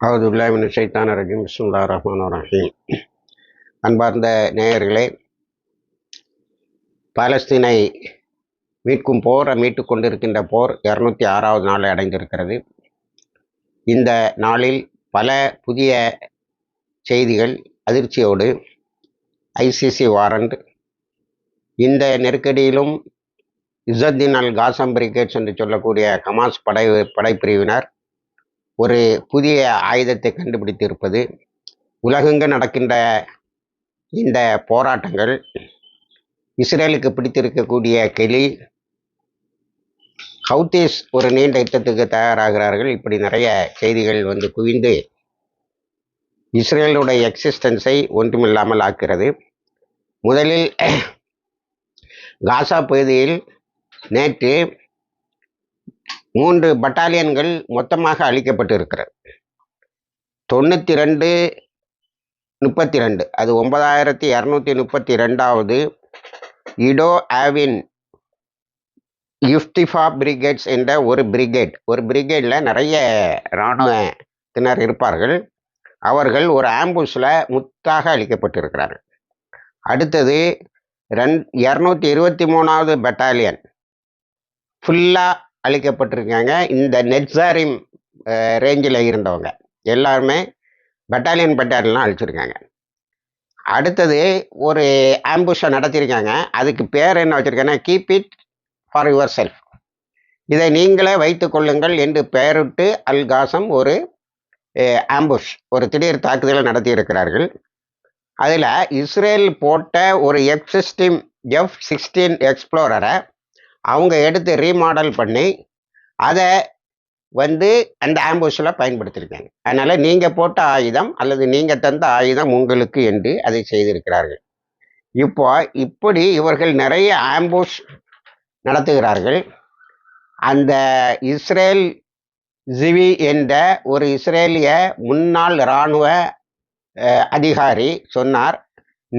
அவுதுல்லாமின் சைத்தான ரஜிம் பிஸ்முல்லா ரஹ்மான் ரஹீம். அன்பார்ந்த நேயர்களே பாலஸ்தீனை மீட்கும் போரை மீட்டு கொண்டிருக்கின்ற போர் இரநூத்தி ஆறாவது நாளை அடைந்திருக்கிறது. இந்த நாளில் பல புதிய செய்திகள் அதிர்ச்சியோடு ஐசிசி வாரண்ட் இந்த நெருக்கடியிலும் இசத்தின் அல் காசம் பிரிகேட்ஸ் என்று சொல்லக்கூடிய கமாஸ் படை படைப்பிரிவினர் ஒரு புதிய ஆயுதத்தை கண்டுபிடித்திருப்பது. உலகெங்கு நடக்கின்ற இந்த போராட்டங்கள் இஸ்ரேலுக்கு பிடித்திருக்கக்கூடிய கெளி ஹவுத்தீஸ் ஒரு நீண்ட யுத்தத்துக்கு தயாராகிறார்கள். இப்படி நிறைய செய்திகள் வந்து குவிந்து இஸ்ரேலுடைய எக்ஸிஸ்டன்ஸை ஒன்றுமில்லாமல் ஆக்கிறது முதலில் காசா பகுதியில் நேற்று மூன்று பட்டாலியன்கள் மொத்தமாக அழிக்கப்பட்டு இருக்கிறது தொண்ணூற்றி ரெண்டு முப்பத்தி ரெண்டு அது ஒன்பதாயிரத்தி இரநூத்தி முப்பத்தி ரெண்டாவது இடோ ஆவின் யுஃப்திஃபா பிரிகேட்ஸ் என்ற ஒரு பிரிகேட். ஒரு பிரிகேடில் நிறைய இராணுவத்தினர் இருப்பார்கள். அவர்கள் ஒரு ஆம்புஸில் முத்தாக அளிக்கப்பட்டிருக்கிறார்கள் அடுத்தது ரெண் இரநூத்தி இருபத்தி மூணாவது பட்டாலியன். ஃபுல்லாக அழிக்கப்பட்டிருக்காங்க இந்த நெட்ஸாரிம் ரேஞ்சில் இருந்தவங்க. எல்லாருமே பட்டாலியன் பட்டாலியன்லாம் அழிச்சிருக்காங்க. அடுத்தது ஒரு ஆம்புஷை நடத்தியிருக்காங்க அதுக்கு பேர் என்ன வச்சுருக்காங்கன்னா keep it for yourself இதை நீங்களே வைத்து கொள்ளுங்கள் என்று பெயரிட்டு அல்காசம் ஒரு ஆம்புஷ் ஒரு திடீர் தாக்குதலை நடத்தியிருக்கிறார்கள். அதில் இஸ்ரேல் போட்ட ஒரு எஃப் எஃப் சிக்ஸ்டீன் எக்ஸ்ப்ளோரரை அவங்க எடுத்து ரீமாடல் பண்ணி அதை வந்து அந்த ஆம்புஷில் பயன்படுத்தியிருக்காங்க அதனால் நீங்கள் போட்ட ஆயுதம் அல்லது நீங்கள் தந்த ஆயுதம் உங்களுக்கு என்று அதை செய்திருக்கிறார்கள். இப்போ இப்படி இவர்கள் நிறைய ஆம்புஷ் நடத்துகிறார்கள். அந்த இஸ்ரேல் ஜிவி என்ற ஒரு இஸ்ரேலிய முன்னாள் இராணுவ அதிகாரி சொன்னார்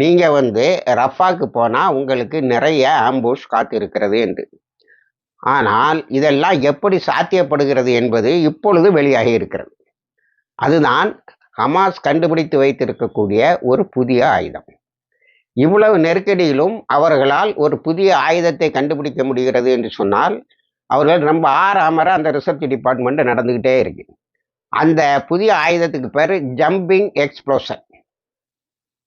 நீங்கள் வந்து ரஃபாக்கு போனால் உங்களுக்கு நிறைய ஆம்புஷ் காத்திருக்கிறது என்று. ஆனால் இதெல்லாம் எப்படி சாத்தியப்படுகிறது என்பது இப்பொழுது வெளியாகி இருக்கிறது. அதுதான் ஹமாஸ் கண்டுபிடித்து வைத்திருக்கக்கூடிய ஒரு புதிய ஆயுதம். இவ்வளவு நெருக்கடியிலும் அவர்களால் ஒரு புதிய ஆயுதத்தை கண்டுபிடிக்க முடிகிறது என்று சொன்னால் அவர்கள் ரொம்ப ஆறாமற அந்த ரிசர்ச் டிபார்ட்மெண்ட் நடந்துக்கிட்டே இருக்கு. அந்த புதிய ஆயுதத்துக்கு பேர் ஜம்பிங் எக்ஸ்ப்ளோஷன்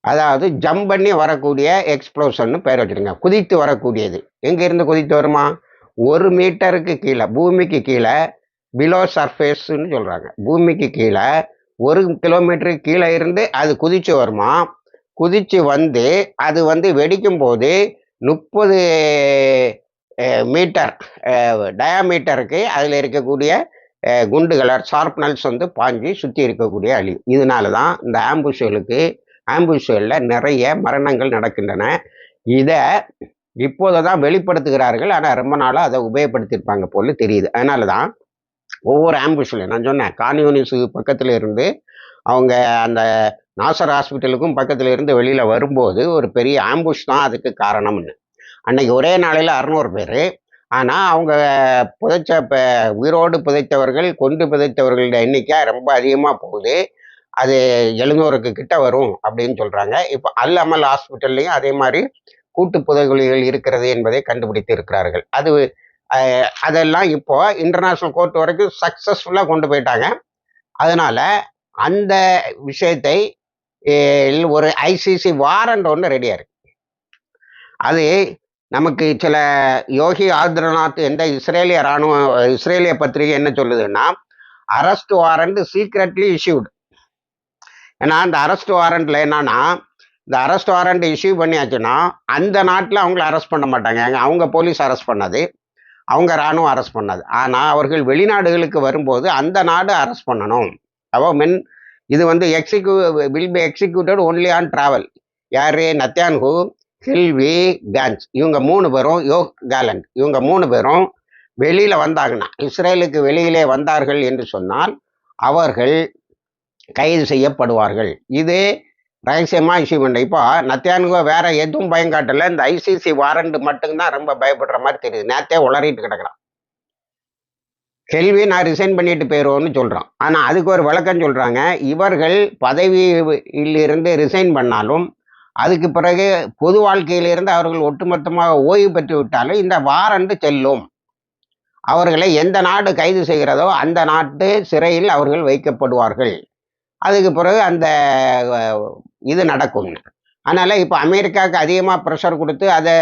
அதாவது ஜம்ப் பண்ணி வரக்கூடிய எக்ஸ்ப்ளோஷன் பேர் வச்சுருங்க. குதித்து வரக்கூடியது. எங்கேருந்து குதித்து வருமா? ஒரு மீட்டருக்கு கீழே பூமிக்கு கீழே பிலோ சர்ஃபேஸ்ன்னு சொல்கிறாங்க பூமிக்கு கீழே ஒரு கிலோமீட்டருக்கு கீழே இருந்து அது குதிச்சு வருமா? குதிச்சு வந்து அது வந்து வெடிக்கும் போது முப்பது மீட்டர் டயாமீட்டருக்கு அதில் இருக்கக்கூடிய குண்டுகளை ஷார்ப்னல்ஸ் வந்து பாஞ்சி சுற்றி இருக்கக்கூடிய அழி இதனால தான் இந்த ஆம்புஷுகளுக்கு ஆம்புஷுகளில் நிறைய மரணங்கள் நடக்கின்றன. இதை இப்போது தான் வெளிப்படுத்துகிறார்கள். ஆனால் ரொம்ப நாளாக அதை உபயோகப்படுத்தியிருப்பாங்க போல தெரியுது. அதனால தான் ஒவ்வொரு ஆம்புஷில் நான் சொன்னேன் கான்யூனிஸு பக்கத்தில் இருந்து அவங்க அந்த நாசர் ஹாஸ்பிட்டலுக்கும் பக்கத்தில் இருந்து வெளியில் வரும்போது ஒரு பெரிய ஆம்புஷ் தான் அதுக்கு காரணம்னு. அன்னைக்கு ஒரே நாளையில் அறநூறு பேர். ஆனால் அவங்க புதைச்ச இப்போ உயிரோடு புதைத்தவர்கள் கொண்டு புதைத்தவர்களோட எண்ணிக்கை ரொம்ப அதிகமாக போகுது. அது எழுநூறுக்கு கிட்ட வரும் அப்படின்னு சொல்கிறாங்க இப்போ அல் அமல் ஹாஸ்பிட்டல்லையும் அதே மாதிரி கூட்டு புதைகுழிகள் இருக்கிறது என்பதை கண்டுபிடித்து இருக்கிறார்கள். அது அதெல்லாம் இப்போ இன்டர்நேஷ்னல் கோர்ட் வரைக்கும் சக்ஸஸ்ஃபுல்லாக கொண்டு போயிட்டாங்க. அதனால் அந்த விஷயத்தை ஒரு ஐசிசி வாரண்ட் ஒன்று ரெடியாக இருக்கு. அது நமக்கு சில யோகி ஆதிரநாத் எந்த இஸ்ரேலிய இராணுவ இஸ்ரேலிய பத்திரிகை என்ன சொல்லுதுன்னா அரஸ்ட் வாரண்ட் சீக்ரெட்லி இஷ்யூடு ஏன்னா அந்த அரெஸ்ட் வாரண்ட்டில் என்னன்னா இந்த அரெஸ்ட் வாரண்ட் இஷ்யூ பண்ணியாச்சுன்னா அந்த நாட்டில் அவங்கள அரெஸ்ட் பண்ண மாட்டாங்க. அவங்க போலீஸ் அரெஸ்ட் பண்ணது. அவங்க இராணுவம் அரெஸ்ட் பண்ணது. ஆனால் அவர்கள் வெளிநாடுகளுக்கு வரும்போது அந்த நாடு அரெஸ்ட் பண்ணணும். அவோ மென் இது வந்து எக்ஸிக்யூ will be executed only on travel யார்? நத்தியான்ஹூ ஹில்வி கான்ஸ் இவங்க மூணு பேரும் யோக் கேலண்ட் இவங்க மூணு பேரும் வெளியில் வந்தாங்கன்னா இஸ்ரேலுக்கு வெளியிலே வந்தார்கள் என்று சொன்னால் அவர்கள் கைது செய்யப்படுவார்கள். இது ரகசியமாக இஷ்யூ பண்ண இப்போ நத்தியானுக்கு வேற எதுவும் பயம் காட்டல. இந்த ஐசிசி வாரண்ட் மட்டும்தான் ரொம்ப பயப்படுற மாதிரி தெரியுது. நேத்தே உளறிட்டு கிடக்குறான். கேள்வி நான் ரிசைன் பண்ணிட்டு போயிடுவோம்னு சொல்கிறான் ஆனால் அதுக்கு ஒரு விளக்கம் சொல்கிறாங்க இவர்கள் பதவியிலிருந்து ரிசைன் பண்ணாலும் அதுக்கு பிறகு பொது வாழ்க்கையிலிருந்து அவர்கள் ஒட்டுமொத்தமாக ஓய்வு பெற்று விட்டாலும் இந்த வாரண்டு செல்லும். அவர்களை எந்த நாடு கைது செய்கிறதோ அந்த நாட்டு சிறையில் அவர்கள் வைக்கப்படுவார்கள். அதுக்கு பிறகு அந்த இது நடக்கும்னு. அதனால் இப்போ அமெரிக்காவுக்கு அதிகமாக ப்ரெஷர் கொடுத்து அதை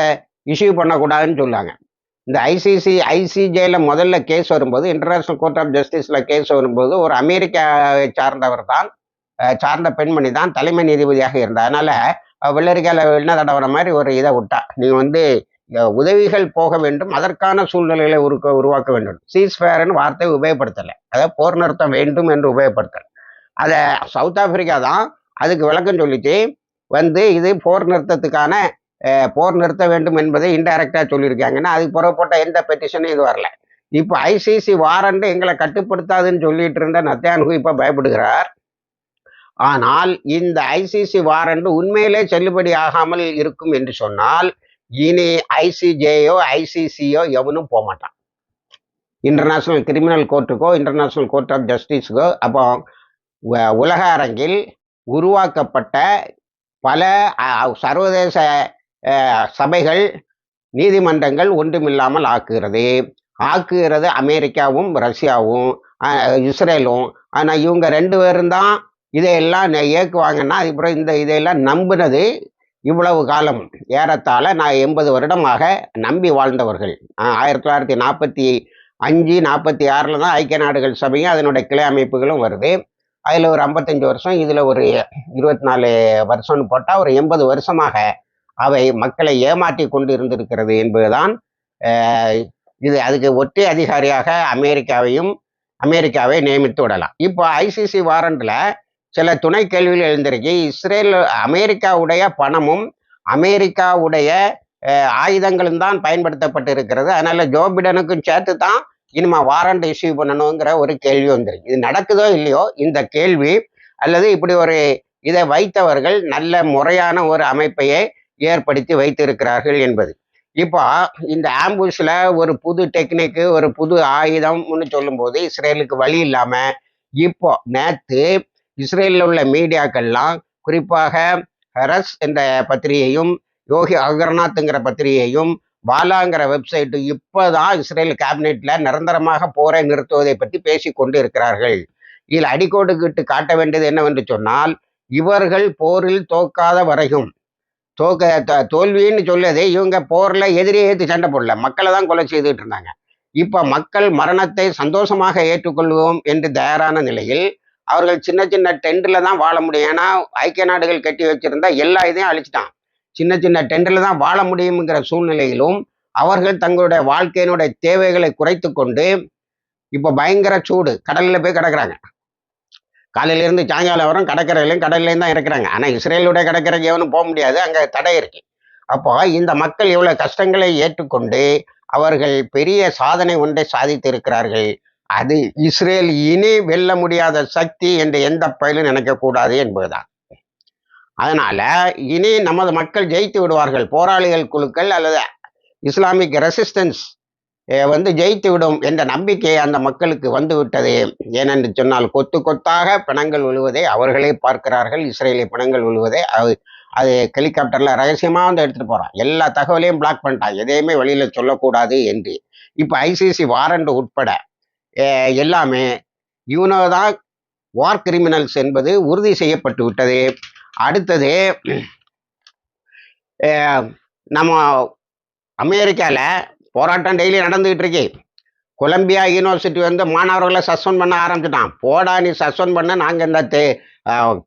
இஷ்யூ பண்ணக்கூடாதுன்னு சொல்லாங்க இந்த ஐசிசி ஐசிஜேயில் முதல்ல கேஸ் வரும்போது இன்டர்நேஷ்னல் கோர்ட் ஆஃப் ஜஸ்டிஸில் கேஸ் வரும்போது ஒரு அமெரிக்காவை சார்ந்தவர் தான் சார்ந்த பெண்மணி தான் தலைமை நீதிபதியாக இருந்தார். அதனால் வெள்ளரிக்கால என்ன தடவர மாதிரி ஒரு இதை விட்டா. நீ வந்து உதவிகள் போக வேண்டும் அதற்கான சூழ்நிலைகளை உருக்க உருவாக்க வேண்டும். சீஸ் ஃபேர்னு வார்த்தை உபயோகப்படுத்தலை. அதாவது போர் நிறுத்தம் வேண்டும் என்று உபயோகப்படுத்தலை. அதை சவுத் ஆப்பிரிக்கா தான் அதுக்கு விளக்கம் சொல்லிச்சு வந்து இது போர் நிறுத்தத்துக்கான போர் நிறுத்த வேண்டும் என்பதை இன்டைரக்டாக சொல்லியிருக்காங்கன்னா அதுக்கு புறப்பட்ட எந்த பெட்டிஷனும் இது வரல. இப்போ ஐசிசி வாரண்டு எங்களை கட்டுப்படுத்தாதுன்னு சொல்லிட்டு இருந்த நத்தியானுகு இப்போ பயப்படுகிறார். ஆனால் இந்த ஐசிசி வாரண்டு உண்மையிலே செல்லுபடி ஆகாமல் இருக்கும் என்று சொன்னால் இனி ஐசிஜேயோ ஐசிசியோ எவனும் போக மாட்டான். இன்டர்நேஷ்னல் கிரிமினல் கோர்ட்டுக்கோ இன்டர்நேஷ்னல் கோர்ட் ஆஃப் ஜஸ்டிஸுக்கோ அப்போ உலக அரங்கில் உருவாக்கப்பட்ட பல சர்வதேச சபைகள் நீதிமன்றங்கள் ஒன்றுமில்லாமல் ஆக்குகிறது. ஆக்குகிறது அமெரிக்காவும் ரஷ்யாவும் இஸ்ரேலும். ஆனால் இவங்க ரெண்டு பேரும் தான் இதையெல்லாம் நெ- இயக்குவாங்கன்னா அதுக்கப்புறம் இந்த இதையெல்லாம் நம்பினது இவ்வளவு காலம். ஏறத்தாழ நான் எண்பது வருடமாக நம்பி வாழ்ந்தவர்கள். ஆயிரத்தி தொள்ளாயிரத்தி நாற்பத்தி அஞ்சு நாற்பத்தி ஆறில் தான் ஐக்கிய நாடுகள் சபையும் அதனுடைய கிளை அமைப்புகளும் வருது. அதில் ஒரு ஐம்பத்தஞ்சு வருஷம் இதில் ஒரு இருபத்தி நாலு வருஷம்னு போட்டால் ஒரு எண்பது வருஷமாக அவை மக்களை ஏமாற்றி கொண்டு இருந்திருக்கிறது என்பதுதான் இது அதுக்கு ஒற்றை அதிகாரியாக அமெரிக்காவையும் அமெரிக்காவை நியமித்து விடலாம். இப்போ ஐசிசி வாரண்டில் சில துணை கேள்விகள் எழுந்திருக்கு. இஸ்ரேல் அமெரிக்காவுடைய பணமும் அமெரிக்காவுடைய ஆயுதங்களும் தான் பயன்படுத்தப்பட்டு இருக்கிறது அதனால் ஜோ பிடனுக்கும் சேர்த்து தான் இனிமா வாரண்ட் இஷ்யூ பண்ணணுங்கிற ஒரு கேள்வி வந்திருக்கு. இது நடக்குதோ இல்லையோ இந்த கேள்வி அல்லது இப்படி ஒரு இதை வைத்தவர்கள் நல்ல முறையான ஒரு அமைப்பையே ஏற்படுத்தி வைத்திருக்கிறார்கள் என்பது. இப்போ இந்த ஆம்புஷில் ஒரு புது டெக்னிக்கு ஒரு புது ஆயுதம்னு சொல்லும்போது இஸ்ரேலுக்கு வழி இல்லாமல் இப்போ நேற்று இஸ்ரேலில் உள்ள மீடியாக்கள்லாம் குறிப்பாக ஹரஸ் என்ற பத்திரிகையும் யோகி அகர்நாத்ங்கிற பத்திரிகையும் பாலாங்கிற வெப்சைட்டு இப்போதான் இஸ்ரேல் கேபினெட்ல நிரந்தரமாக போரை நிறுத்துவதை பற்றி பேசி கொண்டு இருக்கிறார்கள் இதில் அடிக்கோடுகிட்டு காட்ட வேண்டியது என்னவென்று சொன்னால் இவர்கள் போரில் தோக்காத வரையும் தோக்க த- தோல்வின்னு சொல்லது இவங்க போரில் எதிரியை ஏற்று சண்டை போடல மக்களை தான் கொலை செய்துட்டு இருந்தாங்க. இப்போ மக்கள் மரணத்தை சந்தோஷமாக ஏற்றுக்கொள்வோம் என்று தயாரான நிலையில் அவர்கள் சின்ன சின்ன டெண்டில் தான் வாழ முடியும். ஏன்னா ஐக்கிய நாடுகள் கட்டி வச்சிருந்தா எல்லா இதையும் அழிச்சிட்டான். சின்ன சின்ன டெண்டில் தான் வாழ முடியுங்கிற சூழ்நிலையிலும் அவர்கள் தங்களுடைய வாழ்க்கையினுடைய தேவைகளை குறைத்து கொண்டு இப்போ பயங்கர சூடு. கடலில் போய் கிடக்குறாங்க. காலையில இருந்து சாயங்காலம் வரும் கடற்கரையிலையும் கடல்லையும் தான் இருக்கிறாங்க. ஆனால் இஸ்ரேலுடைய கடற்கரைக்கு எவனும் போக முடியாது. அங்கே தடை இருக்கு. அப்போ இந்த மக்கள் இவ்வளோ கஷ்டங்களை ஏற்றுக்கொண்டு அவர்கள் பெரிய சாதனை ஒன்றை சாதித்து இருக்கிறார்கள் அது இஸ்ரேல் இனி வெல்ல முடியாத சக்தி என்று எந்த பயிலும் நினைக்கக்கூடாது என்பதுதான். அதனால இனி நமது மக்கள் ஜெயித்து விடுவார்கள். போராளிகள் குழுக்கள் அல்லது இஸ்லாமிக் ரெசிஸ்டன்ஸ் வந்து ஜெயித்து விடும் என்ற நம்பிக்கை அந்த மக்களுக்கு வந்துவிட்டது. ஏனென்று சொன்னால் கொத்து கொத்தாக பிணங்கள் விழுவதை அவர்களே பார்க்கிறார்கள். இஸ்ரேலிய பிணங்கள் விழுவதை அது அது ஹெலிகாப்டரில் ரகசியமாக வந்து எடுத்துகிட்டு போகிறான் எல்லா தகவலையும் பிளாக் பண்ணிட்டான். எதையுமே வெளியில் சொல்லக்கூடாது என்று. இப்போ ஐசிசி வாரண்ட் உட்பட எல்லாமே இவனோ தான் வார் கிரிமினல்ஸ் என்பது உறுதி செய்யப்பட்டு விட்டது. அடுத்தது நம்ம அமெரிக்காவில் போராட்டம் டெய்லி நடந்துக்கிட்டு இருக்கு கொலம்பியா யூனிவர்சிட்டி வந்து மாணவர்களை சஸ்பெண்ட் பண்ண ஆரம்பிச்சிட்டான். போடா நீ சஸ்பெண்ட் பண்ண நாங்கள் இந்த தே-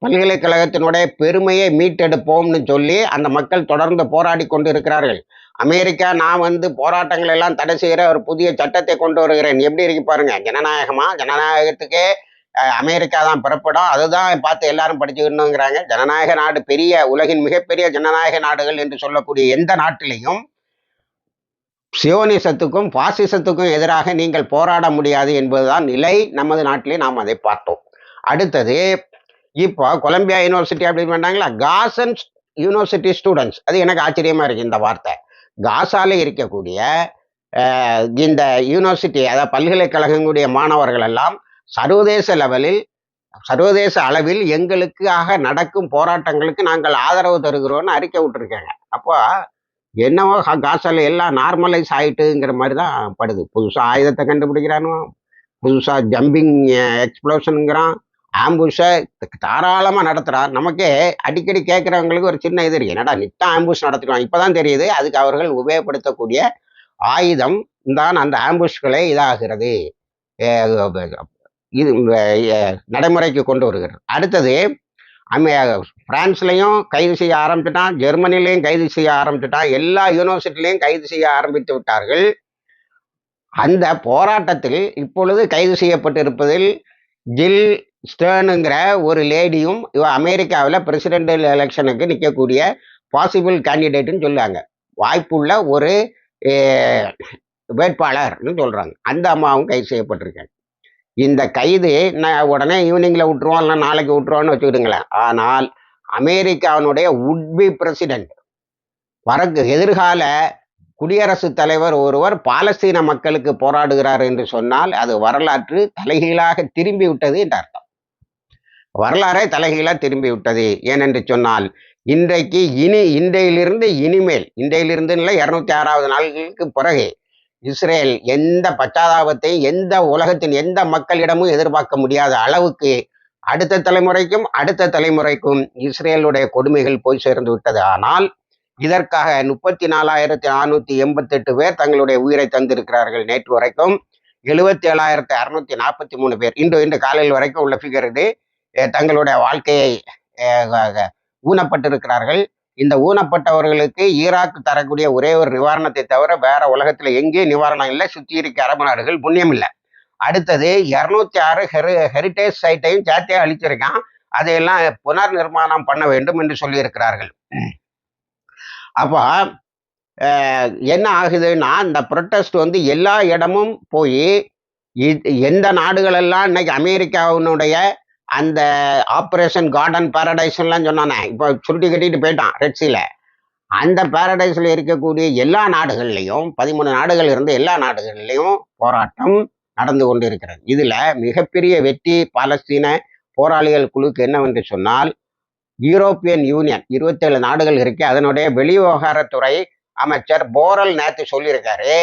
பல்கலைக்கழகத்தினுடைய பெருமையை மீட்டெடுப்போம்னு சொல்லி அந்த மக்கள் தொடர்ந்து போராடி கொண்டு இருக்கிறார்கள் அமெரிக்கா நான் வந்து போராட்டங்கள் எல்லாம் தடை செய்கிற ஒரு புதிய சட்டத்தை கொண்டு வருகிறேன். எப்படி இருக்கு பாருங்க ஜனநாயகமா? ஜனநாயகத்துக்கே அமெரிக்கா தான் பிறப்பிடம். அதுதான் பார்த்து எல்லாரும் படிச்சுக்கணுங்கிறாங்க. ஜனநாயக நாடு பெரிய உலகின் மிகப்பெரிய ஜனநாயக நாடுகள் என்று சொல்லக்கூடிய எந்த நாட்டிலையும் சியோனிசத்துக்கும் பாசிசத்துக்கும் எதிராக நீங்கள் போராட முடியாது என்பதுதான் நிலை. நமது நாட்டிலே நாம் அதை பார்த்தோம். அடுத்தது இப்போ கொலம்பியா யூனிவர்சிட்டி அப்படின்னு பண்ணாங்களா காசன் யூனிவர்சிட்டி ஸ்டூடெண்ட்ஸ். அது எனக்கு ஆச்சரியமா இருக்கு இந்த வார்த்தை. காசால இருக்கக்கூடிய இந்த யூனிவர்சிட்டி அதாவது பல்கலைக்கழகங்களுடைய மாணவர்கள் எல்லாம் சர்வதேச லெவலில் சர்வதேச அளவில் எங்களுக்காக நடக்கும் போராட்டங்களுக்கு நாங்கள் ஆதரவு தருகிறோம்னு அறிக்கை விட்டுருக்காங்க. அப்போ என்னவோ கா- காசால எல்லாம் நார்மலைஸ் ஆகிட்டுங்கிற மாதிரி தான் படுது. புதுசாக ஆயுதத்தை கண்டுபிடிக்கிறானோ புதுசாக ஜம்பிங் எக்ஸ்ப்ளோஷனுங்கிறான் ஆம்புஷை தாராளமாக நடத்துகிறான் நமக்கே அடிக்கடி கேட்குறவங்களுக்கு ஒரு சின்ன இது இருக்கு. என்னடா நித்தம் ஆம்புஷ் நடத்துக்கலாம் இப்போ தான் தெரியுது அதுக்கு அவர்கள் உபயோகப்படுத்தக்கூடிய ஆயுதம் தான் அந்த ஆம்புஷ்களை இதாகிறது. இது நடைமுறைக்கு கொண்டு வருகிறது. அடுத்தது அமெ பிரான்ஸ்லையும் கைது செய்ய ஆரம்பிச்சுட்டான் ஜெர்மனிலையும் கைது செய்ய ஆரம்பிச்சுட்டான் எல்லா யூனிவர்சிட்டிலையும் கைது செய்ய ஆரம்பித்து விட்டார்கள். அந்த போராட்டத்தில் இப்பொழுது கைது செய்யப்பட்டிருப்பதில் ஜில் ஸ்டேனுங்கிற ஒரு லேடியும் இவ அமெரிக்காவில் பிரசிடென்டல் எலெக்ஷனுக்கு நிற்கக்கூடிய பாசிபிள் கேண்டிடேட்டுன்னு சொல்லுவாங்க. வாய்ப்புள்ள ஒரு வேட்பாளர்னு சொல்கிறாங்க அந்த அம்மாவும் கைது செய்யப்பட்டிருக்காங்க. இந்த கைது நான் உடனே ஈவினிங்கில் விட்டுருவோம் இல்லை நாளைக்கு விட்டுருவோன்னு வச்சுக்கிடுங்களேன் ஆனால் அமெரிக்காவினுடைய உட்பி பிரசிடென்ட் வரக்கு எதிர்கால குடியரசுத் தலைவர் ஒருவர் பாலஸ்தீன மக்களுக்கு போராடுகிறார் என்று சொன்னால் அது வரலாற்று தலைகீழாக திரும்பி விட்டது என்று அர்த்தம். வரலாறே தலைகீழாக திரும்பி விட்டது ஏனென்று சொன்னால் இன்றைக்கு இனி இன்றையிலிருந்து இனிமேல் இன்றையிலிருந்து இல்லை இருநூத்தி ஆறாவது நாள்களுக்கு பிறகு இஸ்ரேல் எந்த பச்சாதாபத்தை எந்த உலகத்தின் எந்த மக்களிடமும் எதிர்பார்க்க முடியாத அளவுக்கு அடுத்த தலைமுறைக்கும் அடுத்த தலைமுறைக்கும் இஸ்ரேலுடைய கொடுமைகள் போய் சேர்ந்து விட்டது. ஆனால் இதற்காக முப்பத்தி நாலாயிரத்தி நானூற்றி எண்பத்தெட்டு பேர் தங்களுடைய உயிரை தந்திருக்கிறார்கள். நேற்று வரைக்கும் எழுபத்தி ஏழாயிரத்தி அறுநூத்தி நாற்பத்தி மூணு பேர். இன்று இன்று காலையில் வரைக்கும் உள்ள ஃபிகர் இது தங்களுடைய வாழ்க்கையை ஊனப்பட்டிருக்கிறார்கள். இந்த ஊனப்பட்டவர்களுக்கு ஈராக் தரக்கூடிய ஒரே ஒரு நிவாரணத்தை தவிர வேற உலகத்தில் எங்கேயும் நிவாரணம் இல்லை. சுற்றி இருக்க அரபு நாடுகள் புண்ணியம் இல்லை. அடுத்தது இரநூத்தி ஆறு ஹெரி ஹெரிட்டேஜ் சைட்டையும் சேர்த்தே அழிச்சிருக்கான். அதையெல்லாம் புனர் நிர்மாணம் பண்ண வேண்டும் என்று சொல்லியிருக்கிறார்கள். அப்போ என்ன ஆகுதுன்னா இந்த ப்ரொட்டஸ்ட் வந்து எல்லா இடமும் போய் எந்த நாடுகளெல்லாம் இன்னைக்கு அமெரிக்காவினுடைய அந்த ஆப்ரேஷன் கார்டன் பேரடைஸ்லாம் சொன்னானே. இப்போ சுருட்டி கட்டிட்டு போயிட்டான் ரெட்ஸியில் அந்த பேரடைஸில் இருக்கக்கூடிய எல்லா நாடுகள்லையும் பதிமூணு நாடுகள் இருந்த எல்லா நாடுகள்லையும் போராட்டம் நடந்து கொண்டு இருக்கிறது இதில் மிகப்பெரிய வெற்றி பாலஸ்தீன போராளிகள் குழுக்கு என்னவென்று சொன்னால் யூரோப்பியன் யூனியன் இருபத்தேழு நாடுகள் இருக்கு. அதனுடைய வெளிவிவகாரத்துறை அமைச்சர் போரல் நேத்து சொல்லியிருக்காரு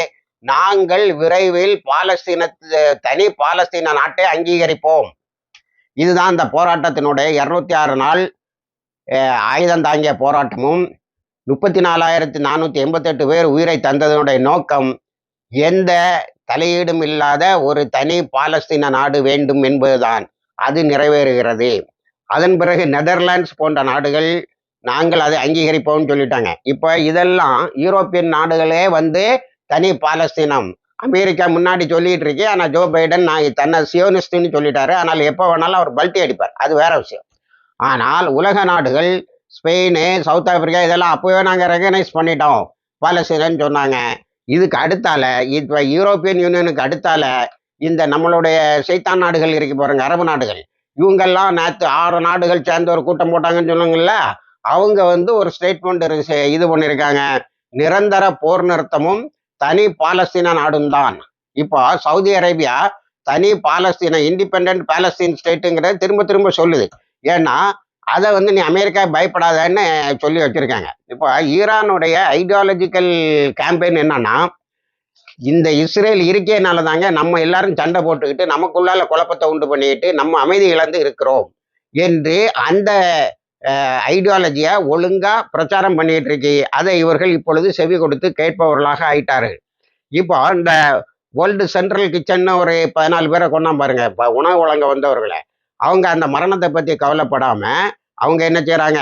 நாங்கள் விரைவில் பாலஸ்தீன தனி பாலஸ்தீன நாட்டை அங்கீகரிப்போம். இதுதான் இந்த போராட்டத்தினுடைய இரநூத்தி ஆறு நாள் ஆயுதம் தாங்கிய போராட்டமும் முப்பத்தி நாலாயிரத்தி நானூற்றி எண்பத்தெட்டு பேர் உயிரை தந்ததனுடைய நோக்கம் எந்த தலையீடும் இல்லாத ஒரு தனி பாலஸ்தீன நாடு வேண்டும் என்பதுதான். அது நிறைவேறுகிறது. அதன் பிறகு நெதர்லாண்ட்ஸ் போன்ற நாடுகள் நாங்கள் அதை அங்கீகரிப்போம்னு சொல்லிட்டாங்க. இப்போ இதெல்லாம் யூரோப்பியன் நாடுகளே வந்து தனி பாலஸ்தீனம் அமெரிக்கா முன்னாடி சொல்லிட்டு இருக்கே ஆனால் ஜோ பைடன் நான் தன்னை சியோனிஸ்ட்னு சொல்லிட்டாரு. ஆனால் எப்போ வேணாலும் அவர் பல்ட்டி அடிப்பார். அது வேற விஷயம். ஆனால் உலக நாடுகள் ஸ்பெயின் சவுத் ஆப்பிரிக்கா இதெல்லாம் அப்போவே நாங்கள் ரெகனைஸ் பண்ணிட்டோம். பாலஸ்தீனன்னு சொன்னாங்க. இதுக்கு அடுத்தால இப்போ யூரோப்பியன் யூனியனுக்கு அடுத்தால இந்த நம்மளுடைய சைத்தான் நாடுகள் இருக்கு பாருங்க அரபு நாடுகள். இவங்கெல்லாம் நேற்று ஆறு நாடுகள் சேர்ந்து ஒரு கூட்டம் போட்டாங்கன்னு சொன்னாங்கல்ல அவங்க வந்து ஒரு ஸ்டேட்மெண்ட் இது பண்ணியிருக்காங்க நிரந்தர போர் நிறுத்தமும் தனி பாலஸ்தீன நாடும் தான் இப்போ சவுதி அரேபியா தனி பாலஸ்தீன இண்டிபெண்ட் பாலஸ்தீன் ஸ்டேட்டுங்கிறத திரும்ப திரும்ப சொல்லுது. ஏன்னா அதை வந்து நீ அமெரிக்கா பயப்படாதன்னு சொல்லி வச்சிருக்காங்க. இப்போ ஈரானுடைய ஐடியாலஜிக்கல் கேம்பெயின் என்னன்னா இந்த இஸ்ரேல் இருக்கேனால தாங்க நம்ம எல்லாரும் சண்டை போட்டுக்கிட்டு நமக்குள்ளால குழப்பத்தை உண்டு பண்ணிக்கிட்டு நம்ம அமைதி இழந்து இருக்கிறோம். என்று அந்த ஐடியாலஜியை ஒழுங்காக பிரச்சாரம் பண்ணிட்டு இருக்கு. அதை இவர்கள் இப்பொழுது செவி கொடுத்து கேட்பவர்களாக ஆயிட்டார்கள். இப்போ இந்த வேர்ல்டு சென்ட்ரல் கிச்சன் ஒரு பதினாலு பேரை கொண்டா பாருங்க. இப்போ உணவு வழங்க வந்தவர்களை. அவங்க அந்த மரணத்தை பற்றி கவலைப்படாமல் அவங்க என்ன செய்கிறாங்க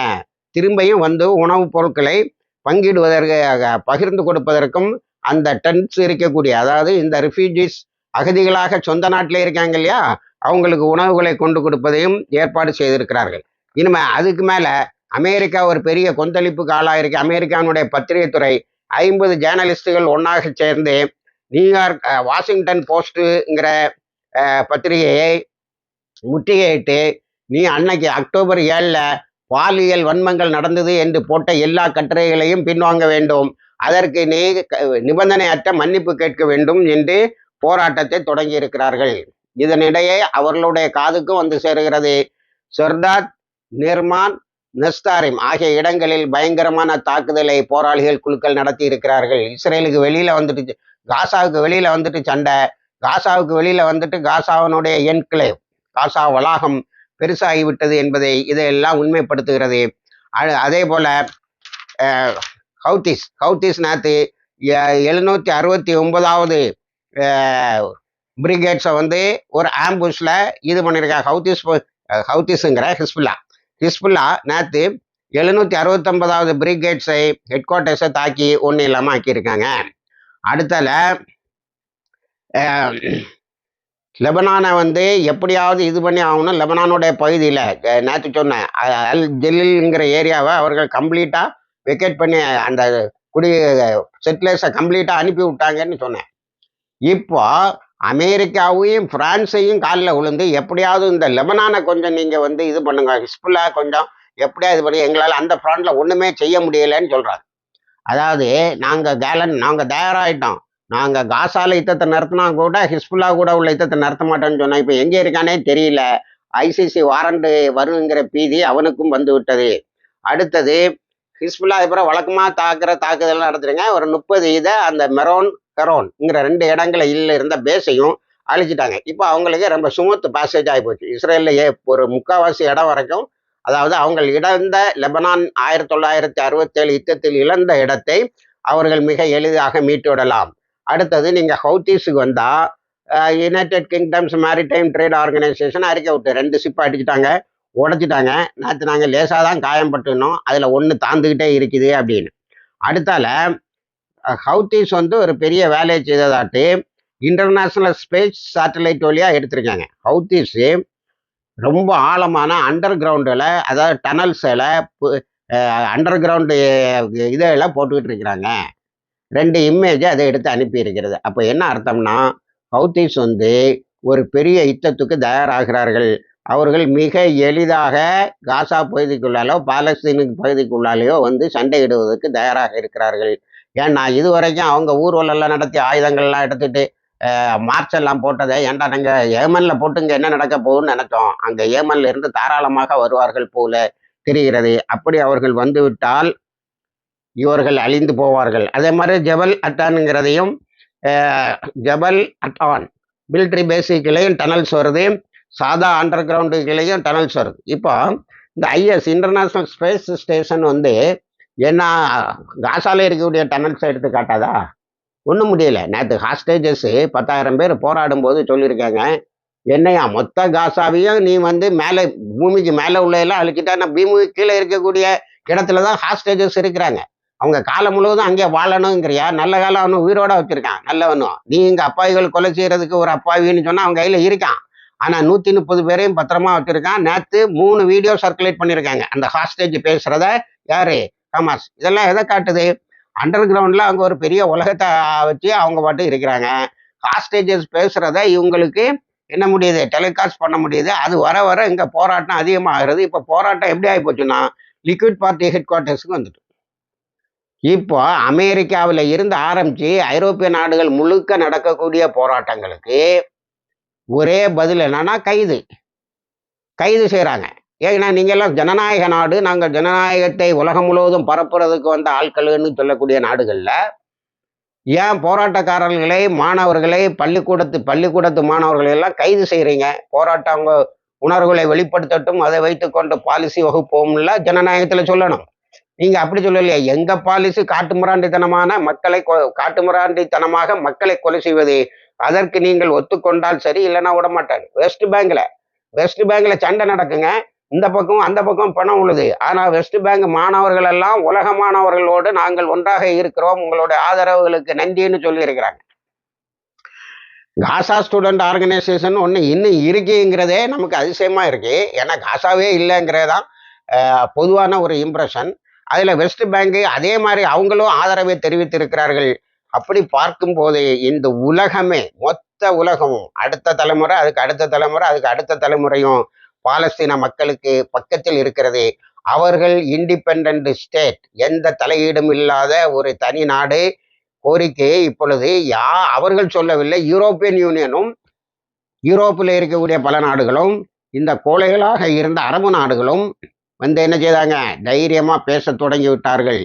திரும்பியும் வந்து உணவுப் பொருட்களை பங்கிடுவதற்கு பகிர்ந்து கொடுப்பதற்கும் அந்த டென்ட்ஸ் இருக்கக்கூடிய அதாவது இந்த ரிஃப்யூஜிஸ் அகதிகளாக சொந்த நாட்டில் இருக்காங்க இல்லையா? அவங்களுக்கு உணவுகளை கொண்டு கொடுப்பதையும் ஏற்பாடு செய்திருக்கிறார்கள். இனிமே அதுக்கு மேலே அமெரிக்கா ஒரு பெரிய கொந்தளிப்புக்கு ஆளாயிருக்கு. அமெரிக்கானுடைய பத்திரிகை துறை ஐம்பது ஜேர்னலிஸ்டுகள் ஒன்றாக சேர்ந்து நியூயார்க் வாஷிங்டன் போஸ்ட்டுங்கிற பத்திரிகையை முற்றுகையிட்டு நீ அன்னைக்கு அக்டோபர் ஏழில் பாலியல் வன்மங்கள் நடந்தது என்று போட்ட எல்லா கட்டுரைகளையும் பின்வாங்க வேண்டும். அதற்கு நீ நிபந்தனையற்ற மன்னிப்பு கேட்க வேண்டும் என்று போராட்டத்தை தொடங்கி இருக்கிறார்கள் இதனிடையே அவர்களுடைய காதுக்கும் வந்து சேருகிறது. சர்தார் நிர்மான் நெஸ்தாரிம் ஆகிய இடங்களில் பயங்கரமான தாக்குதலை போராளிகள் குழுக்கள் நடத்தி இருக்கிறார்கள் இஸ்ரேலுக்கு வெளியில வந்துட்டு காசாவுக்கு வெளியில வந்துட்டு சண்டை காசாவுக்கு வெளியில வந்துட்டு காசாவினுடைய என்கிளேவ் காசா வளாகம் பெருசாகிவிட்டது என்பதை இதையெல்லாம் உண்மைப்படுத்துகிறது. அதே போல ஹவுத்திஸ் ஹவுத்திஸ் நேத்து எழுநூத்தி அறுபத்தி ஒன்பதாவது பிரிகேட்ஸை வந்து ஒரு ஆம்புஷ்ல இது பண்ணியிருக்காங்க ஹவுத்திஸ் ஹவுத்திஸுங்கிற ஹிஸ்புல்லா. ஹிஸ்புல்லா நேற்று எழுநூத்தி அறுபத்தொன்பதாவது பிரிகேட்ஸை ஹெட் குவார்ட்டர்ஸை தாக்கி ஒன்றும் இல்லாமல் ஆக்கியிருக்காங்க. அடுத்தல லெபனானை வந்து எப்படியாவது இது பண்ணி ஆகணும். லெபனானுடைய பகுதியில் நேற்று சொன்னேன் அல் ஜெல்லுங்கிற ஏரியாவை அவர்கள் கம்ப்ளீட்டாக வெக்கேட் பண்ணி அந்த குடி செட்டிலர்ஸை கம்ப்ளீட்டாக அனுப்பி விட்டாங்கன்னு சொன்னேன். இப்போ அமெரிக்காவையும் பிரான்ஸையும் காலில் விழுந்து எப்படியாவது இந்த லெபனானை கொஞ்சம் நீங்கள் வந்து இது பண்ணுங்க ஹிஸ்புல்லா கொஞ்சம் எப்படியா இது பண்ணி எங்களால் அந்த ஃப்ராண்டில் ஒன்றுமே செய்ய முடியலைன்னு சொல்கிறாங்க அதாவது நாங்கள் கேலன் நாங்கள் தயாராகிட்டோம் நாங்கள் காசால யுத்தத்தை நடத்தினா கூட ஹிஸ்புல்லா கூட உள்ள யுத்தத்தை நடத்த மாட்டோம்னு சொன்னால் இப்போ எங்கே இருக்கானே தெரியல. ஐசிசி வாரண்டு வருங்கிற பீதி அவனுக்கும் வந்து விட்டது. அடுத்தது ஹிஸ்புல்லா அப்புறம் வழக்கமாக தாக்குற தாக்குதல் நடத்துறீங்க. ஒரு முப்பது இதை அந்த மெரோன் கரோன்ங்கிற ரெண்டு இடங்களை இல்ல இருந்த பேஸையும் அழிச்சிட்டாங்க. இப்போ அவங்களுக்கு ரொம்ப சுமத்து பாசேஜ் ஆகி போச்சு. இஸ்ரேலில் ஏ ஒரு முக்கால்வாசி இடம் வரைக்கும் அதாவது அவங்கள் இழந்த லெபனான் ஆயிரத்தி தொள்ளாயிரத்தி அறுபத்தேழு யுத்தத்தில் இழந்த இடத்தை அவர்கள் மிக எளிதாக மீட்டு விடலாம். அடுத்தது நீங்கள் ஹவுத்தீஸுக்கு வந்தால் United Kingdom's maritime trade organisation அறிக்கை விட்டு ரெண்டு சிப் அடிச்சிட்டாங்க உடைச்சிட்டாங்க. நேற்று நாங்கள் லேசாக தான் காயம்பட்டுனோம் அதில் ஒன்று தாந்துக்கிட்டே இருக்குது அப்படின்னு. அடுத்தால ஹவுத்திஸ் வந்து ஒரு பெரிய வேலையை செய்ததாட்டு இன்டர்நேஷ்னல் ஸ்பேஸ் சேட்டலைட் வழியாக எடுத்திருக்காங்க. ஹவுத்தீஸு ரொம்ப ஆழமான அண்டர் கிரவுண்டில் அதாவது டனல்ஸில் அண்டர் கிரவுண்டு இதெல்லாம் போட்டுக்கிட்டு இருக்கிறாங்க. ரெண்டு இமேஜை அதை எடுத்து அனுப்பி இருக்கிறது. அப்போ என்ன அர்த்தம்னா ஹவுத்தீஸ் வந்து ஒரு பெரிய யுத்தத்துக்கு தயாராகிறார்கள். அவர்கள் மிக எளிதாக காசா பகுதிக்குள்ளாலோ பாலஸ்தீனுக்கு பகுதிக்குள்ளாலேயோ வந்து சண்டையிடுவதற்கு தயாராக இருக்கிறார்கள். ஏன்னா இது வரைக்கும் அவங்க ஊர்வலம்லாம் நடத்தி ஆயுதங்கள்லாம் எடுத்துட்டு மார்ச்செல்லாம் போட்டதே போட்டதை ஏன்டா நாங்கள் ஏமனில் போட்டுங்க என்ன நடக்க போகுன்னு நினைச்சோம். அங்கே ஏமன்ல இருந்து தாராளமாக வருவார்கள் போல தெரிகிறது. அப்படி அவர்கள் வந்துவிட்டால் இவர்கள் அழிந்து போவார்கள். அதே மாதிரி ஜபல் அட்டானுங்கிறதையும் ஜபல் அட்டான் மிலிட்ரி பேசிக்லேயும் டனல்ஸ் வருது சாதா அண்டர் கிரவுண்டுகளையும் டனல்ஸ் வருது இப்போ இந்த ஐஎஸ் இன்டர்நேஷ்னல் ஸ்பேஸ் ஸ்டேஷன் வந்து என்ன காசால இருக்கக்கூடிய டனல்ஸை எடுத்து காட்டாதா? ஒன்றும் முடியல. நேற்று ஹாஸ்டேஜஸ் பத்தாயிரம் பேர் போராடும் போது சொல்லியிருக்காங்க என்னையா மொத்த காசாவையும் நீ வந்து மேலே பூமிக்கு மேலே உள்ள எல்லாம் அழிச்சிட்டா நான் பூமி கீழே இருக்கக்கூடிய இடத்துல தான் ஹாஸ்டேஜஸ் இருக்கிறாங்க. அவங்க காலம் முழுவதும் அங்கே வாழணுங்கிறியா? நல்ல காலம் அவனு உயிரோட வச்சிருக்கான் நல்லவனும். நீ இங்கே அப்பாவிகள் கொலை செய்யறதுக்கு ஒரு அப்பாவின்னு சொன்னால் அவன் கையில் இருக்கான். ஆனால் நூற்றி முப்பது பேரையும் பத்திரமா வச்சிருக்கான். நேற்று மூணு வீடியோ சர்க்குலேட் பண்ணியிருக்காங்க. அந்த ஹாஸ்டேஜ் பேசுகிறத யாரு? ஹமாஸ் இதெல்லாம் எதை காட்டுது? அண்டர் கிரவுண்டில் அவங்க ஒரு பெரிய உலகத்தை வச்சு அவங்க பாட்டு இருக்கிறாங்க. ஹாஸ்டேஜஸ் பேசுகிறத இவங்களுக்கு என்ன முடியுது? டெலிகாஸ்ட் பண்ண முடியுது. அது வர வர இங்கே போராட்டம் அதிகமாகிறது. இப்போ போராட்டம் எப்படி ஆகி போச்சுன்னா லிக்விட் பார்ட்டி ஹெட் குவார்ட்டர்ஸுக்கு வந்துட்டு. இப்போ அமெரிக்காவில் இருந்து ஆரம்பித்து ஐரோப்பிய நாடுகள் முழுக்க நடக்கக்கூடிய போராட்டங்களுக்கு ஒரே பதில் என்னன்னா கைது. கைது செய்கிறாங்க ஏன்னா நீங்கள்லாம் ஜனநாயக நாடு. நாங்கள் ஜனநாயகத்தை உலகம் முழுவதும் பரப்புறதுக்கு வந்த ஆட்கள்னு சொல்லக்கூடிய நாடுகளில் ஏன் போராட்டக்காரர்களை மாணவர்களை பள்ளிக்கூடத்து பள்ளிக்கூடத்து மாணவர்களை எல்லாம் கைது செய்கிறீங்க போராட்டம் அவங்க உணர்வுகளை வெளிப்படுத்தட்டும் அதை வைத்துக்கொண்டு பாலிசி வகுப்போம்ல ஜனநாயகத்தில் சொல்லணும். நீங்க அப்படி சொல்லலையா எங்க பாலிசி காட்டுமிராண்டித்தனமான மக்களை கொ- காட்டுமிராண்டித்தனமாக மக்களை கொலை செய்வது? அதற்கு நீங்கள் ஒத்துக்கொண்டால் சரி இல்லைன்னா விட வெஸ்ட் பேங்கில் வெஸ்ட் பேங்கில் சண்டை நடக்குங்க. இந்த பக்கம் அந்த பக்கம் பணம் உள்ளது. ஆனால் வெஸ்ட் பேங்க் மாணவர்கள் எல்லாம் உலக மாணவர்களோடு நாங்கள் ஒன்றாக இருக்கிறோம். உங்களுடைய ஆதரவுகளுக்கு நன்றின்னு சொல்லியிருக்கிறாங்க. காசா ஸ்டூடெண்ட் ஆர்கனைசேஷன் ஒன்று இன்னும் இருக்குங்கிறதே நமக்கு அதிசயமா இருக்கு. ஏன்னா காசாவே இல்லைங்கிறதான் பொதுவான ஒரு இம்ப்ரெஷன் அதில் வெஸ்ட் பேங்கு அதே மாதிரி அவங்களும் ஆதரவை தெரிவித்திருக்கிறார்கள். அப்படி பார்க்கும் போதே இந்த உலகமே மொத்த உலகமும் அடுத்த தலைமுறை அதுக்கு அடுத்த தலைமுறை அதுக்கு அடுத்த தலைமுறையும் பாலஸ்தீன மக்களுக்கு பக்கத்தில் இருக்கிறது. அவர்கள் இண்டிபெண்ட் ஸ்டேட் எந்த தலையீடும் இல்லாத ஒரு தனி நாடு. கோரிக்கையை இப்பொழுது யா அவர்கள் சொல்லவில்லை. யூரோப்பியன் யூனியனும் யூரோப்பில் இருக்கக்கூடிய பல நாடுகளும் இந்த கோழைகளாக இருந்த அரபு நாடுகளும் வந்து என்ன செய்தாங்க? தைரியமாக பேச தொடங்கி விட்டார்கள்.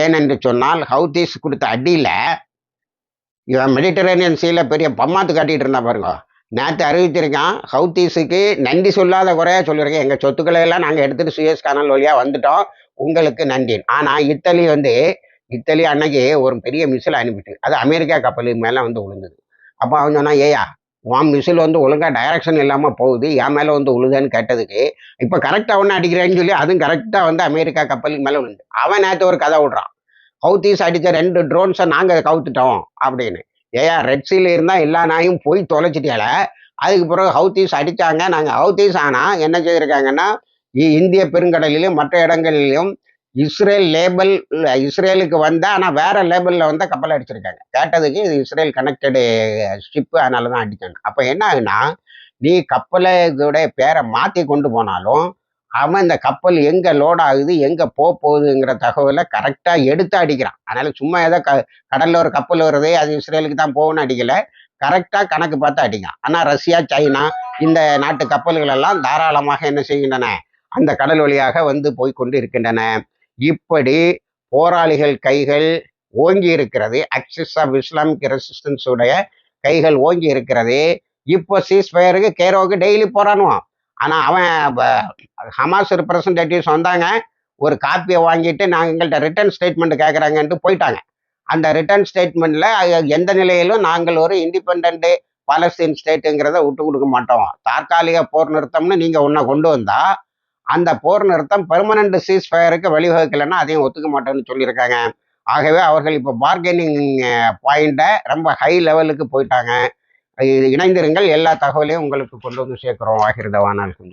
ஏனென்று சொன்னால் ஹவுதீஸ் கொடுத்த அடியில் இவன் மெடிட்டரேனியன் சீல பெரிய பம்மாத்து காட்டிகிட்டு இருந்தா பாருங்க. நேற்று அறிவிச்சிருக்கான் ஹவுத்தீஸுக்கு நன்றி சொல்லாத குறையாக சொல்லியிருக்கேன். எங்கள் சொத்துக்களை எல்லாம் நாங்கள் எடுத்துகிட்டு சுயஸ் கானல் வழியாக வந்துட்டோம். உங்களுக்கு நன்றி. ஆனால் இத்தாலி வந்து இத்தாலி அன்னைக்கு ஒரு பெரிய மிசில் அனுப்பிட்டு அது அமெரிக்கா கப்பல் மேலே வந்து விழுந்தது அப்போ அவன் சொன்னா ஏயா உன் மிசில் வந்து ஒழுங்காக டைரக்ஷன் இல்லாமல் போகுது. என் மேலே வந்து உழுதுன்னு கேட்டதுக்கு இப்போ கரெக்டாக ஒன்று அடிக்கிறேன்னு சொல்லி அதுவும் கரெக்டாக வந்து அமெரிக்கா கப்பலுக்கு மேலே விழுந்து அவன் நேற்று ஒரு கதை விடுறான். ஹவுத்தீஸ் அடித்த ரெண்டு ட்ரோன்ஸை நாங்கள் கவுத்துட்டோம் அப்படின்னு. ஏயா ரெட் சீல இருந்தா எல்லா நாயும் போய் தொலைச்சிட்டியால அதுக்கு பிறகு ஹவுத்தீஸ் அடிச்சாங்க. நாங்க ஹவுத்தீஸ் ஆனா என்ன செய்திருக்காங்கன்னா இந்திய பெருங்கடலிலும் மற்ற இடங்களிலும் இஸ்ரேல் லேபல் இஸ்ரேலுக்கு வந்த ஆனா வேற லேபிள்ல வந்த கப்பல் அடிச்சிருக்காங்க. கேட்டதுக்கு இது இஸ்ரேல் கனெக்டடு ஷிப்பு அதனால தான் அடிச்சாங்க. அப்ப என்ன ஆகுனா நீ கப்பலோட பேரை மாத்தி கொண்டு போனாலும் அவன் இந்த கப்பல் எங்க லோட் ஆகுது எங்க போக போகுதுங்கிற தகவலை கரெக்டா எடுத்து அடிக்கிறான். அதனால சும்மா ஏதோ க கடல்ல ஒரு கப்பல் வருது அது இஸ்ரேலுக்கு தான் போகணும்னு அடிக்கல. கரெக்டா கணக்கு பார்த்து அடிக்கிறான். ஆனா ரஷ்யா சைனா இந்த நாட்டு கப்பல்கள் எல்லாம் தாராளமாக என்ன செய்கின்றன? அந்த கடல் வழியாக வந்து போய்கொண்டு இருக்கின்றன இப்படி போராளிகள் கைகள் ஓங்கி இருக்கிறது. அக்சிஸ் ஆஃப் இஸ்லாமிக் ரெசிஸ்டன்ஸுடைய கைகள் ஓங்கி இருக்கிறது. இப்போ சீஸ்ஃபயருக்கு கேரோவுக்கு டெய்லி போராடுவான் ஆனால் அவன் ஹமாஸ் ரிப்ரசன்டேட்டிவ்ஸ் வந்தாங்க ஒரு காப்பியை வாங்கிட்டு நாங்கள் எங்கள்கிட்ட ரிட்டர்ன் ஸ்டேட்மெண்ட் கேட்குறாங்கன்ட்டு போயிட்டாங்க. அந்த ரிட்டர்ன் ஸ்டேட்மெண்ட்டில் எந்த நிலையிலும் நாங்கள் ஒரு இண்டிபெண்ட் பாலஸ்தீன் ஸ்டேட்டுங்கிறத விட்டு கொடுக்க மாட்டோம். தற்காலிக போர் நிறுத்தம்னு நீங்கள் ஒன்றை கொண்டு வந்தால் அந்த போர் நிறுத்தம் பெர்மனண்ட் சீஸ் ஃபயருக்கு வழிவகுக்கலைன்னா அதையும் ஒத்துக்க மாட்டோம்னு சொல்லியிருக்காங்க. ஆகவே அவர்கள் இப்போ பார்கெனிங் பாயிண்ட்டை ரொம்ப ஹை லெவலுக்கு போயிட்டாங்க. இணைந்திருங்கள். எல்லா தகவலையும் உங்களுக்கு கொண்டு வந்து சேர்க்கிறோம். ஆகிருதவானால்